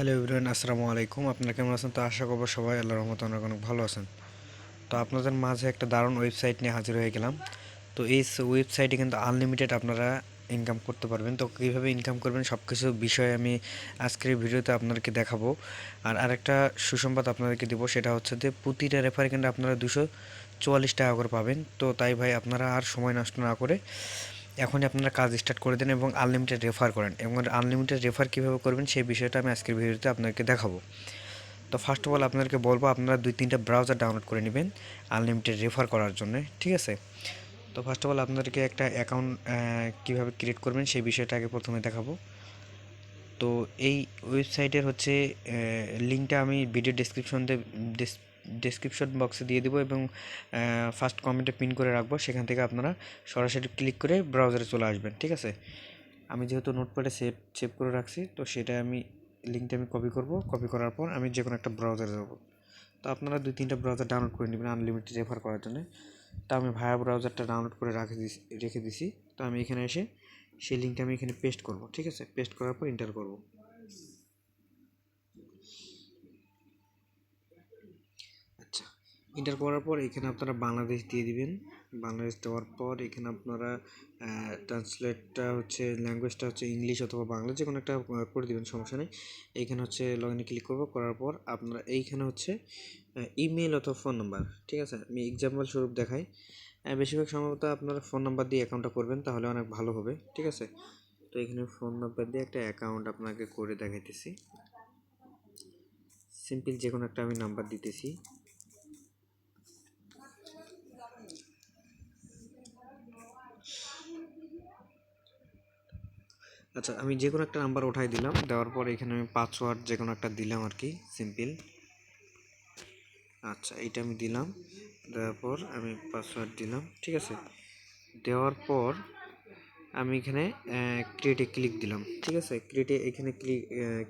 Hello Ibrahim আসসালামু আলাইকুম। আপনারা কেমন আছেন? তো আশা করব সবাই আল্লাহ রহমত অনেক অনেক ভালো আছেন। তো আপনাদের মাঝে একটা দারুণ ওয়েবসাইট নিয়ে হাজির হয়ে গেলাম। তো এই ওয়েবসাইটে কিন্তু আনলিমিটেড আপনারা ইনকাম করতে পারবেন। তো কীভাবে ইনকাম করবেন সব কিছু বিষয়ে আমি আজকের ভিডিওতে আপনাদেরকে দেখাবো। আর আরেকটা সুসংবাদ আপনাদেরকে দেবো, সেটা হচ্ছে যে প্রতিটা রেফারে কিন্তু আপনারা দুশো চুয়াল্লিশ টাকা করে পাবেন। তো তাই ভাই, আপনারা আর সময় নষ্ট না করে এখনই আপনারা কাজ স্টার্ট করে দেন এবং আনলিমিটেড রেফার করেন। এবং আনলিমিটেড রেফার কীভাবে করবেন সেই বিষয়টা আমি আজকের ভিডিওতে আপনাদেরকে দেখাবো। তো ফার্স্ট অফ অল আপনাদেরকে বলব, আপনারা দুই তিনটা ব্রাউজার ডাউনলোড করে নেবেন আনলিমিটেড রেফার করার জন্য, ঠিক আছে? তো ফার্স্ট অফ অল আপনাদেরকে একটা অ্যাকাউন্ট কীভাবে ক্রিয়েট করবেন সেই বিষয়টা আগে প্রথমে দেখাবো। তো এই ওয়েবসাইটের হচ্ছে লিঙ্কটা আমি ভিডিও ডিসক্রিপশনতে ডেসক্রিপশন বক্সে দিয়ে দেবো এবং ফার্স্ট কমেন্টে পিন করে রাখব। সেখান থেকে আপনারা সরাসরি ক্লিক করে ব্রাউজারে চলে আসবেন, ঠিক আছে? আমি যেহেতু নোটপ্যাডে সেভ সেভ করে রাখছি, তো সেটা আমি লিঙ্কটা আমি কপি করব। কপি করার পর আমি যে কোনো একটা ব্রাউজারে যাব। তো আপনারা দুই তিনটা ব্রাউজার ডাউনলোড করে নেবেন আনলিমিটেড রেফার করার জন্য। তো আমি ভায়া ব্রাউজারটা ডাউনলোড করে রাখে দিছি রেখে দিছি। তো আমি এখানে এসে সেই লিঙ্কটা আমি এখানে পেস্ট করব, ঠিক আছে? পেস্ট করার পর এন্টার করব আচ্ছা এন্টার করার পর এখানে আপনারা বাংলাদেশ দিয়ে দিবেন। বাংলাদেশ দেওয়ার পর এখানে আপনারা ট্রান্সলেটটা হচ্ছে ল্যাঙ্গুয়েজটা হচ্ছে ইংলিশ অথবা বাংলা যে কোনো একটা করে দিবেন, সমস্যা নেই। এইখানে হচ্ছে লগ ইনে ক্লিক করব, করার পর আপনারা এইখানে হচ্ছে ইমেল অথবা ফোন নাম্বার ঠিক আছে? আমি এক্সাম্পল স্বরূপ দেখাই। বেশিরভাগ সম্ভবত আপনারা ফোন নাম্বার দিয়ে অ্যাকাউন্টটা করবেন, তাহলে অনেক ভালো হবে, ঠিক আছে? তো এখানে ফোন নাম্বার দিয়ে একটা অ্যাকাউন্ট আপনাকে করে দেখাইতেছি। সিম্পল যে কোনো একটা আমি নাম্বার দিতেছি। আচ্ছা আমি যে কোনো একটা নাম্বার উঠাই দিলাম, দেওয়ার পর এখানে আমি পাসওয়ার্ড যে কোনো একটা দিলাম আর কি সিম্পল আচ্ছা এইটা আমি দিলাম, দেওয়ার পর আমি পাসওয়ার্ড দিলাম, ঠিক আছে? দেওয়ার পর আমি এখানে ক্রিয়েটে ক্লিক দিলাম, ঠিক আছে? ক্রিয়েটে এখানে ক্লিক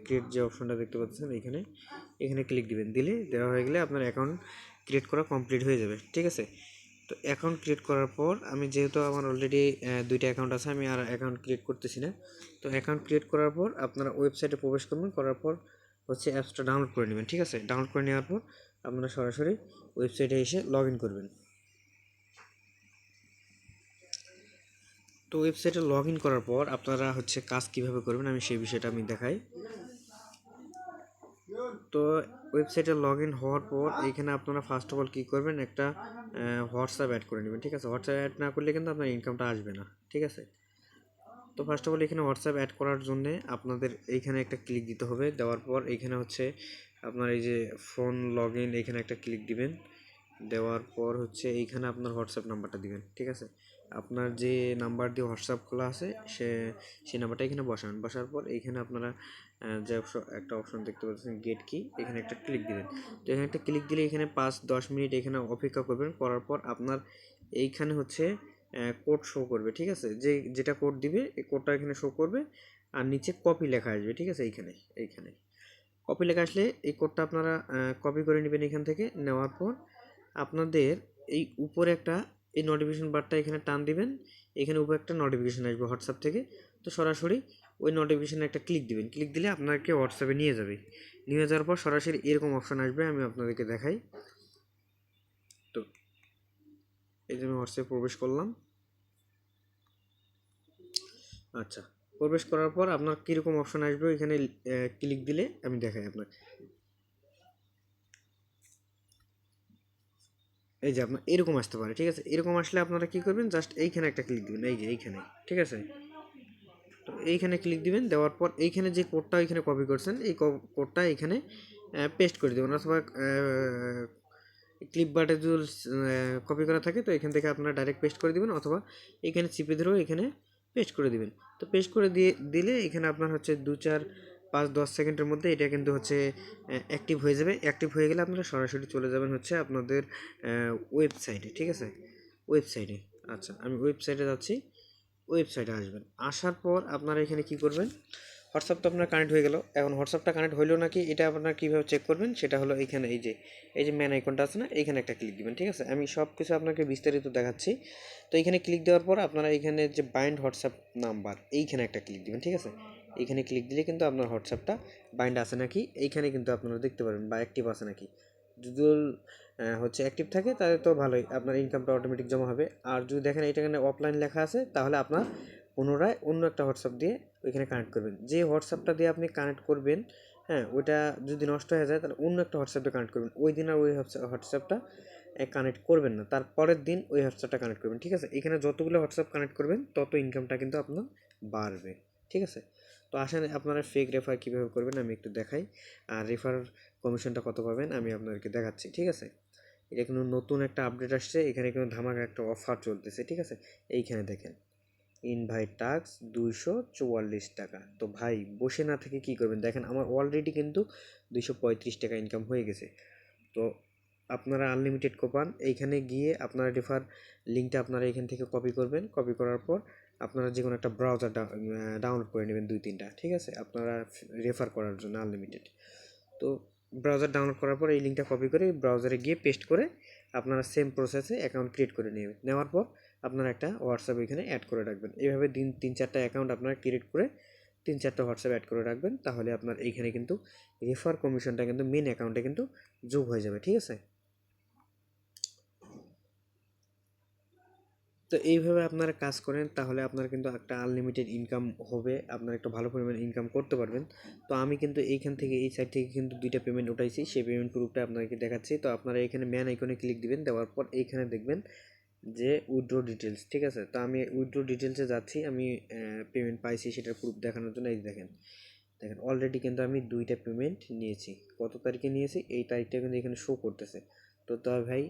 ক্রিয়েট যে অপশনটা দেখতে পাচ্ছেন, এখানে এখানে ক্লিক দিবেন। দিলে দেওয়া হয়ে গেলে আপনার অ্যাকাউন্ট ক্রিয়েট করা কমপ্লিট হয়ে যাবে, ঠিক আছে? তো অ্যাকাউন্ট ক্রিয়েট করার পর আমি যেহেতু আমার অলরেডি দুইটা অ্যাকাউন্ট আছে, আমি আর অ্যাকাউন্ট ক্রিয়েট করতেছি না। তো অ্যাকাউন্ট ক্রিয়েট করার পর আপনারা ওয়েবসাইটে প্রবেশ করবেন, করার পর হচ্ছে অ্যাপসটা ডাউনলোড করে নেবেন, ঠিক আছে? ডাউনলোড করে নেওয়ার পর আপনারা সরাসরি ওয়েবসাইটে এসে লগ ইন করবেন। তো ওয়েবসাইটে লগ ইন করার পর আপনারা হচ্ছে কাজ কীভাবে করবেন, আমি সেই বিষয়টা আমি দেখাই। তো ওয়েবসাইটে লগ ইন হওয়ার পর এখানে আপনারা ফার্স্ট অফ অল কী করবেন? একটা হোয়াটসঅ্যাপ অ্যাড করে নেবেন, ঠিক আছে? হোয়াটসঅ্যাপ অ্যাড না করলে কিন্তু আপনার ইনকামটা আসবে না, ঠিক আছে? তো ফার্স্ট অফ অল এখানে হোয়াটসঅ্যাপ অ্যাড করার জন্যে আপনাদের এইখানে একটা ক্লিক দিতে হবে। দেওয়ার পর এইখানে হচ্ছে আপনার এই যে ফোন লগ ইন এখানে একটা ক্লিক দিবেন। দেওয়ার পর হচ্ছে এইখানে আপনার হোয়াটসঅ্যাপ নাম্বারটা দিবেন, ঠিক আছে? আপনার যে নাম্বার দিয়ে হোয়াটসঅ্যাপ খোলা আছে, সে সেই নাম্বারটা এখানে বসান। বসার পর এইখানে আপনারা যে একটা অপশন দেখতে পাচ্ছেন গেট কি এখানে একটা ক্লিক দিবেন। তো এখানে একটা ক্লিক দিলে এখানে পাঁচ, দশ মিনিট এখানে অপেক্ষা করবেন, করার পর আপনার এইখানে হচ্ছে কোড শো করবে, ঠিক আছে? যে, যেটা কোড দিবে, এই কোডটা এখানে শো করবে, আর নিচে কপি লেখা আসবে, ঠিক আছে? এইখানে এইখানে। কপি লেখা আসলে এই কোডটা আপনারা কপি করে নেবেন এখান থেকে, নেওয়ার পর আপনাদের এই উপরে একটা এই নোটিফিকেশন বারটা এখানে টান দিবেন, এখানে উপরে একটা নোটিফিকেশান আসবে হোয়াটসঅ্যাপ থেকে। তো সরাসরি ওই নোটিফিকেশানে একটা ক্লিক দিবেন। ক্লিক দিলে আপনাকে হোয়াটসঅ্যাপে নিয়ে যাবে। নিয়ে যাওয়ার পর সরাসরি এরকম অপশান আসবে, আমি আপনাদেরকে দেখাই। তো এই যে আমি হোয়াটসঅ্যাপে প্রবেশ করলাম। আচ্ছা প্রবেশ করার পর আপনার কীরকম অপশান আসবে এখানে ক্লিক দিলে আমি দেখাই আপনাকে। এই যে আপনার এরকম আসতে পারে, ঠিক আছে? এরকম আসলে আপনারা কী করবেন? জাস্ট এইখানে একটা ক্লিক দিবেন, এই যে এইখানে, ঠিক আছে? তো এইখানে ক্লিক দিবেন, দেওয়ার পর এইখানে যে কোডটা এখানে কপি করছেন, এই কোডটা এখানে পেস্ট করে দেবেন। অথবা ক্লিপ বার্ডে যদি কপি করা থাকে, তো এখান থেকে আপনারা ডাইরেক্ট পেস্ট করে দিবেন, অথবা এখানে চিপে ধরেও এখানে পেস্ট করে দিবেন। তো পেস্ট করে দিয়ে, দিলে এখানে আপনার হচ্ছে দু চার পাঁচ দশ সেকেন্ডের মধ্যে এটা কিন্তু হচ্ছে অ্যাক্টিভ হয়ে যাবে। অ্যাক্টিভ হয়ে গেলে আপনারা সরাসরি চলে যাবেন হচ্ছে আপনাদের ওয়েবসাইটে ঠিক আছে? ওয়েবসাইটে আচ্ছা আমি ওয়েবসাইটে যাচ্ছি। ওয়েবসাইটে আসবেন। আসার পর আপনারা এখানে কি করবেন? হোয়াটসঅ্যাপ তো আপনার কানেক্ট হয়ে গেল। এখন হোয়াটসঅ্যাপটা কানেক্ট হইল নাকি এটা আপনার কীভাবে চেক করবেন সেটা হলো এইখানে এই যে এই যে ম্যান আইকনটা আছে না, এইখানে একটা ক্লিক দিবেন, ঠিক আছে? আমি সব কিছু আপনাকে বিস্তারিত দেখাচ্ছি। তো এইখানে ক্লিক দেওয়ার পর আপনারা এইখানে যে বাইন্ড হোয়াটসঅ্যাপ নাম্বার, এইখানে একটা ক্লিক দিবেন, ঠিক আছে? এইখানে ক্লিক দিলে কিন্তু আপনার হোয়াটসঅ্যাপটা বাইন্ড আছে নাকি, এইখানে কিন্তু আপনারা দেখতে পারবেন বা অ্যাক্টিভ আছে নাকি। যদি হচ্ছে অ্যাক্টিভ থাকে তাহলে তো ভালোই, আপনার ইনকামটা অটোমেটিক জমা হবে। আর যদি দেখেন এটা এখানে অফলাইন লেখা আছে, তাহলে আপনার পুনরায় অন্য একটা হোয়াটসঅ্যাপ দিয়ে ওইখানে কানেক্ট করবেন। যে হোয়াটসঅ্যাপটা দিয়ে আপনি কানেক্ট করবেন হ্যাঁ ওইটা যদি নষ্ট হয়ে যায় তাহলে অন্য একটা হোয়াটসঅ্যাপে কানেক্ট করবেন। ওই দিন আর ওই হোয়াটসঅ্যাপটা কানেক্ট করবেন না। তার পরের দিন ওই হোয়াটসঅ্যাপটা কানেক্ট করবেন, ঠিক আছে? এখানে যতগুলো হোয়াটসঅ্যাপ কানেক্ট করবেন, তত ইনকামটা কিন্তু আপনার বাড়বে, ঠিক আছে? তো আসেন, আপনারা ফেক রেফার কীভাবে করবেন আমি একটু দেখাই। আর রেফার কমিশনটা কত পাবেন আমি আপনাদেরকে দেখাচ্ছি, ঠিক আছে? এটা কিন্তু নতুন একটা আপডেট আসছে, এখানে কিন্তু ধামাকা একটা অফার চলতেছে, ঠিক আছে? এইখানে দেখেন। ইনভাইট টাক্স দুইশো চুয়াল্লিশ টাকা। তো ভাই, বসে না থেকে কী করবেন? দেখেন, আমার অলরেডি কিন্তু দুইশো পঁয়ত্রিশ টাকা ইনকাম হয়ে গেছে। তো আপনারা আনলিমিটেড কোপান এইখানে গিয়ে আপনারা রেফার লিঙ্কটা আপনারা এখান থেকে কপি করবেন। কপি করার পর আপনারা যে কোনো একটা ব্রাউজার ডাউনলোড করে নেবেন দুই, তিনটা, ঠিক আছে? আপনারা রেফার করার জন্য আনলিমিটেড তো ব্রাউজার ডাউনলোড করার পর এই লিঙ্কটা কপি করে ব্রাউজারে গিয়ে পেস্ট করে আপনারা সেম প্রসেসে অ্যাকাউন্ট ক্রিয়েট করে নেবেন। নেওয়ার পর আপনারা একটা হোয়াটসঅ্যাপ এখানে অ্যাড করে রাখবেন। এইভাবে দিন তিন চারটা অ্যাকাউন্ট আপনারা ক্রিয়েট করে তিন চারটা হোয়াটসঅ্যাপ অ্যাড করে রাখবেন, তাহলে আপনার এইখানে কিন্তু রেফার কমিশনটা কিন্তু মেন অ্যাকাউন্টে কিন্তু যোগ হয়ে যাবে, ঠিক আছে? তো এইভাবে আপনারা কাজ করেন, তাহলে আপনার কিন্তু একটা আনলিমিটেড ইনকাম হবে, আপনার একটা ভালো পরিমাণ ইনকাম করতে পারবেন। তো আমি কিন্তু এইখান থেকে, এই সাইড থেকে কিন্তু দুইটা পেমেন্ট উঠাইছি, সেই পেমেন্ট প্রুফটা আপনাকে দেখাচ্ছি। তো আপনারা এখানে ম্যান আইকনে ক্লিক দিবেন, দেওয়ার পর এইখানে দেখবেন যে উইথড্র ডিটেলস ঠিক আছে? তো আমি উইথড্র ডিটেলসে যাচ্ছি, আমি পেমেন্ট পাইছি সেটার প্রুফ দেখানোর জন্য, এই দেখেন। দেখেন অলরেডি কিন্তু আমি দুইটা পেমেন্ট নিয়েছি। কত তারিখে নিয়েছি? এই তারিখটা কিন্তু এখানে শো করতেছে। তো তবে ভাই,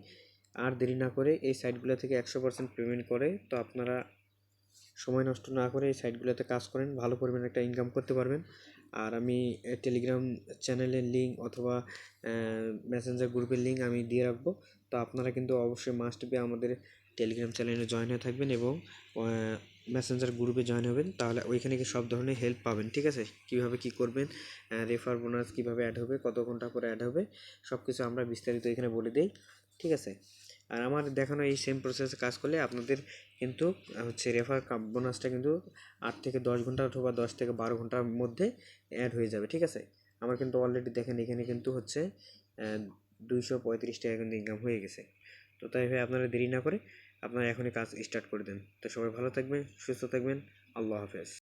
আর দেরি না করে এই সাইটগুলো থেকে একশো পার্সেন্ট পেমেন্ট করে, তো আপনারা সময় নষ্ট না করে এই সাইটগুলোতে কাজ করেন, ভালো পরিমাণে একটা ইনকাম করতে পারবেন। আর আমি টেলিগ্রাম চ্যানেলের লিঙ্ক অথবা মেসেঞ্জার গ্রুপের লিঙ্ক আমি দিয়ে রাখব। তো আপনারা কিন্তু অবশ্যই মাস্ট বি আমাদের টেলিগ্রাম চ্যানেলে জয়েন হয়ে থাকবেন এবং মেসেঞ্জার গ্রুপে জয়েন হবেন, তাহলে ওইখানে কি সব ধরনের হেল্প পাবেন, ঠিক আছে? কীভাবে কী করবেন রেফার বোনাস কীভাবে অ্যাড হবে, কত ঘণ্টা করে অ্যাড হবে সব কিছু আমরা বিস্তারিত এখানে বলে দিই, ঠিক আছে? আর আমার দেখানো এই সেম প্রসেসে কাজ করলে আপনাদের কিন্তু হচ্ছে রেফার বোনাসটা কিন্তু আট থেকে দশ ঘণ্টা অথবা দশ থেকে বারো ঘণ্টার মধ্যে অ্যাড হয়ে যাবে, ঠিক আছে? আমার কিন্তু অলরেডি দেখেন এখানে কিন্তু হচ্ছে দুইশো পঁয়ত্রিশ টাকা কিন্তু ইনকাম হয়ে গেছে। তো তাই ভাই আপনারা দেরি না করে আপনারা এখনই কাজ স্টার্ট করে দেন। তো সবাই ভালো থাকবেন সুস্থ থাকবেন। আল্লাহ হাফেজ।